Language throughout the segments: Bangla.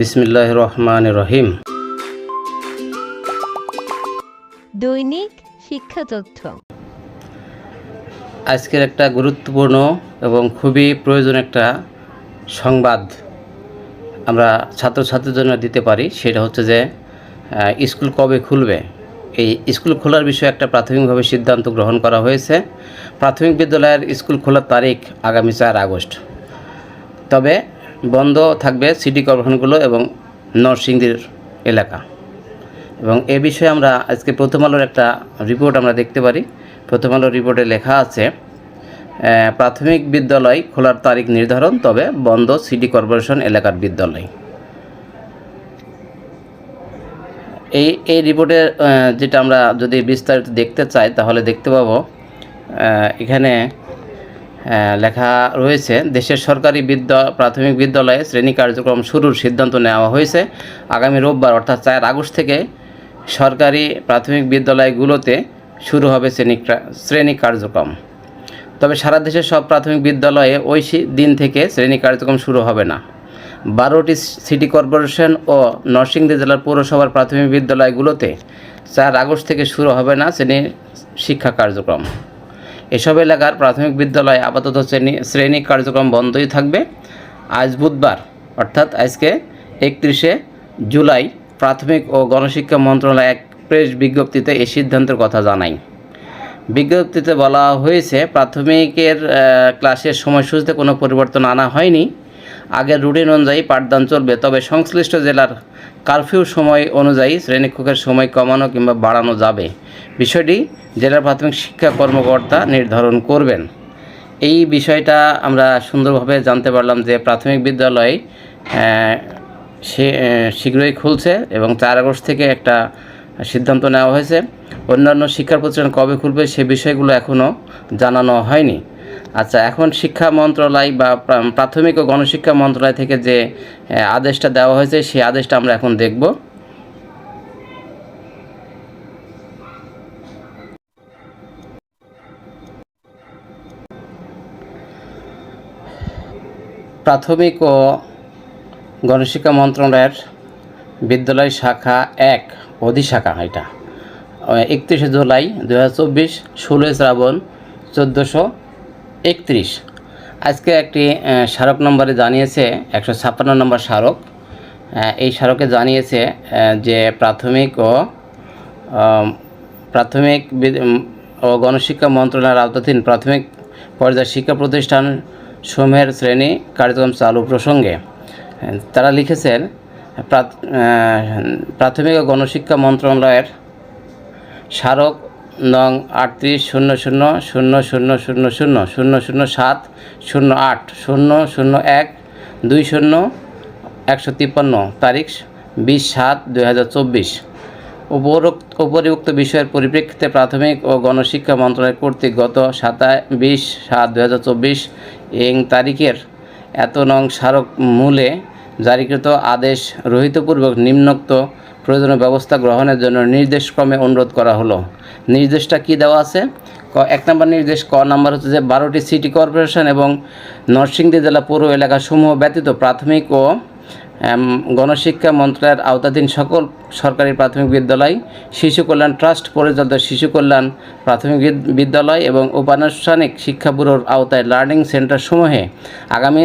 বিসমিল্লাহ রহমান রহিম দৈনিক শিক্ষা তথ্য। আজকের একটা গুরুত্বপূর্ণ এবং খুবই প্রয়োজন একটা সংবাদ আমরা ছাত্রছাত্রীর জন্য দিতে পারি। সেটা হচ্ছে যে স্কুল কবে খুলবে? এই স্কুল খোলার বিষয়ে একটা প্রাথমিকভাবে সিদ্ধান্ত গ্রহণ করা হয়েছে। প্রাথমিক বিদ্যালয়ের স্কুল খোলার তারিখ আগামী চার আগস্ট। তবে বন্ধ থাকবে সিটি কর্পোরেশনগুলো এবং নরসিংদীর এলাকা। এবং এ বিষয়ে আমরা আজকে প্রথম আলোর একটা রিপোর্ট আমরা দেখতে পারি। প্রথম আলোর রিপোর্টে লেখা আছে প্রাথমিক বিদ্যালয় খোলার তারিখ নির্ধারণ, তবে বন্ধ সিটি কর্পোরেশন এলাকার বিদ্যালয়। এই এই রিপোর্টে যেটা আমরা যদি বিস্তারিত দেখতে চাই, তাহলে দেখতে পাবো এখানে লেখা রয়েছে, দেশের সরকারি বিদ্যা, প্রাথমিক বিদ্যালয়ে শ্রেণি কার্যক্রম শুরুর সিদ্ধান্ত নেওয়া হয়েছে। আগামী রোববার, অর্থাৎ চার আগস্ট থেকে সরকারি প্রাথমিক বিদ্যালয়গুলোতে শুরু হবে শ্রেণি শ্রেণি কার্যক্রম। তবে সারা দেশের সব প্রাথমিক বিদ্যালয়ে ওই দিন থেকে শ্রেণি কার্যক্রম শুরু হবে না। বারোটি সিটি কর্পোরেশন ও নরসিংদী জেলার পৌরসভার প্রাথমিক বিদ্যালয়গুলোতে চার আগস্ট থেকে শুরু হবে না শ্রেণি শিক্ষা কার্যক্রম। এসব এলাকার প্রাথমিক বিদ্যালয়ে আপাতত শ্রেণি শ্রেণি কার্যক্রম বন্ধই থাকবে। আজ বুধবার, অর্থাৎ আজকে একত্রিশে জুলাই প্রাথমিক ও গণশিক্ষা মন্ত্রণালয় এক প্রেস বিজ্ঞপ্তিতে এই সিদ্ধান্তের কথা জানায় বিজ্ঞপ্তিতে বলা হয়েছে, প্রাথমিকের ক্লাসের সময়সূচিতে কোনো পরিবর্তন আনা হয়নি। আগের রুটিন অনুযায়ী পাঠদান চলবে, তবে সংশ্লিষ্ট জেলার কারফিউ সময় অনুযায়ী শ্রেণীকক্ষের সময় কমানো কিংবা বাড়ানো যাবে। বিষয়টি জেলার প্রাথমিক শিক্ষা কর্মকর্তা নির্ধারণ করবেন। এই বিষয়টা আমরা সুন্দরভাবে জানতে পারলাম যে প্রাথমিক বিদ্যালয় সে শীঘ্রই খুলছে এবং চার আগস্ট থেকে একটা সিদ্ধান্ত নেওয়া হয়েছে। অন্যান্য শিক্ষা প্রতিষ্ঠান কবে খুলবে সে বিষয়গুলো এখনও জানানো হয়নি। আচ্ছা এখন শিক্ষা মন্ত্রণালয় বা প্রাথমিক ও গণশিক্ষা মন্ত্রণালয় থেকে যে আদেশটা দেওয়া হয়েছে, সেই আদেশটা আমরা এখন দেখব। প্রাথমিক ও গণশিক্ষা মন্ত্রণালয়ের বিদ্যালয় শাখা এক, অধিশাখা এটা। একত্রিশে জুলাই দু হাজার চব্বিশ, ষোলোই শ্রাবণ চোদ্দোশো একত্রিশ। আজকে একটি স্মারক নম্বরে জানিয়েছে একশো ছাপ্পান্ন নম্বর স্মারক। এই স্মারকে জানিয়েছে যে প্রাথমিক ও প্রাথমিক ও গণশিক্ষা মন্ত্রণালয়ের আওতাধীন প্রাথমিক পর্যায়ের শিক্ষা প্রতিষ্ঠান সমূহের শ্রেণি কার্যক্রম চালু প্রসঙ্গে তারা লিখেছেন, প্রাথ- প্রাথমিক ও গণশিক্ষা মন্ত্রণালয়ের স্মারক নং আটত্রিশ শূন্য শূন্য শূন্য শূন্য শূন্য শূন্য শূন্য শূন্য সাত শূন্য আট শূন্য শূন্য এক দুই শূন্য একশো তিপ্পান্ন তারিখ বিশ সাত দুই হাজার চব্বিশ। উপরোক্ত উপরিউক্ত বিষয়ের পরিপ্রেক্ষিতে প্রাথমিক ও গণশিক্ষা মন্ত্রণালয় কর্তৃক গত সাতাশ বিশ সাত দু হাজার চব্বিশ এং তারিখের এত নং স্মারক মূলে জারিকৃত আদেশ রহিতপূর্বক নিম্নোক্ত প্রয়োজনীয় ব্যবস্থা গ্রহণের জন্য নির্দেশক্রমে অনুরোধ করা হলো। নির্দেশটা কি দেওয়া আছে? ক, এক নম্বর নির্দেশ, ক নাম্বার হচ্ছে যে বারোটি সিটি কর্পোরেশন এবং নরসিংদী জেলা পৌর এলাকাসমূহ ব্যতীত প্রাথমিক ও গণশিক্ষা মন্ত্রণালয়ের আওতাধীন সকল সরকারি প্রাথমিক বিদ্যালয়, শিশু কল্যাণ ট্রাস্ট, পরিচালিত শিশু কল্যাণ প্রাথমিক বিদ্যালয় এবং উপানুষ্ঠানিক শিক্ষা ব্যুরোর আওতায় লার্নিং সেন্টার সমূহে আগামী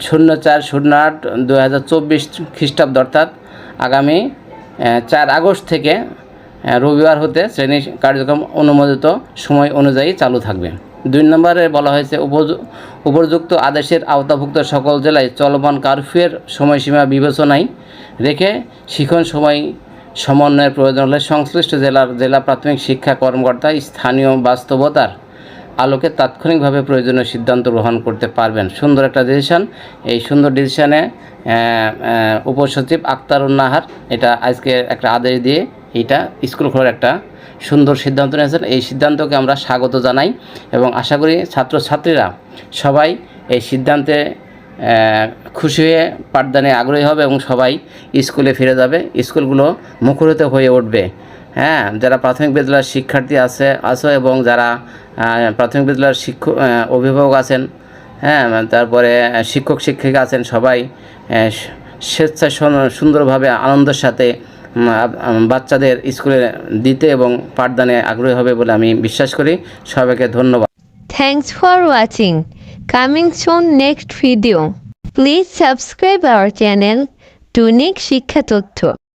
শূন্য চার শূন্য আট দু হাজার চব্বিশ খ্রিস্টাব্দ অর্থাৎ আগামী চার আগস্ট থেকে রবিবার হতে শ্রেণি কার্যক্রম অনুমোদিত সময় অনুযায়ী চালু থাকবে। দুই নম্বরে বলা হয়েছে, উপযু- উপযুক্ত আদেশের আওতাভুক্ত সকল জেলায় চলমান কারফিউয়ের সময়সীমা বিবেচনায় রেখে শিখন সময় সমন্বয়ের প্রয়োজন হলে সংশ্লিষ্ট জেলার জেলা প্রাথমিক শিক্ষা কর্মকর্তা স্থানীয় বাস্তবতার আলোকে তাৎক্ষণিকভাবে প্রয়োজনীয় সিদ্ধান্ত গ্রহণ করতে পারবেন। সুন্দর একটা ডিসিশন এই সুন্দর ডিসিশানে উপসচিব আক্তারুন নাহার এটা আজকে একটা আদেশ দিয়ে এটা স্কুল খোলার একটা সুন্দর সিদ্ধান্ত নিয়েছেন। এই সিদ্ধান্তকে আমরা স্বাগত জানাই এবং আশা করি ছাত্রছাত্রীরা সবাই এই সিদ্ধান্তে খুশি হয়ে পাঠদানে আগ্রহী হবে এবং সবাই স্কুলে ফিরে যাবে। স্কুলগুলো মুখরিত হয়ে উঠবে। হ্যাঁ যারা প্রাথমিক বিদ্যালয়ের শিক্ষার্থী আছে আছো এবং যারা প্রাথমিক বিদ্যালয়ের শিক্ষক অভিভাবক আছেন হ্যাঁ তারপরে শিক্ষক শিক্ষিকা আছেন সবাই স্বেচ্ছায় সুন্দরভাবে আনন্দের সাথে বাচ্চাদের স্কুলে দিতে এবং পাঠদানে আগ্রহী হবে বলে আমি বিশ্বাস করি সবাইকে ধন্যবাদ Thanks for watching. Coming soon next video. Please subscribe our channel, Tunik শিক্ষা Totto.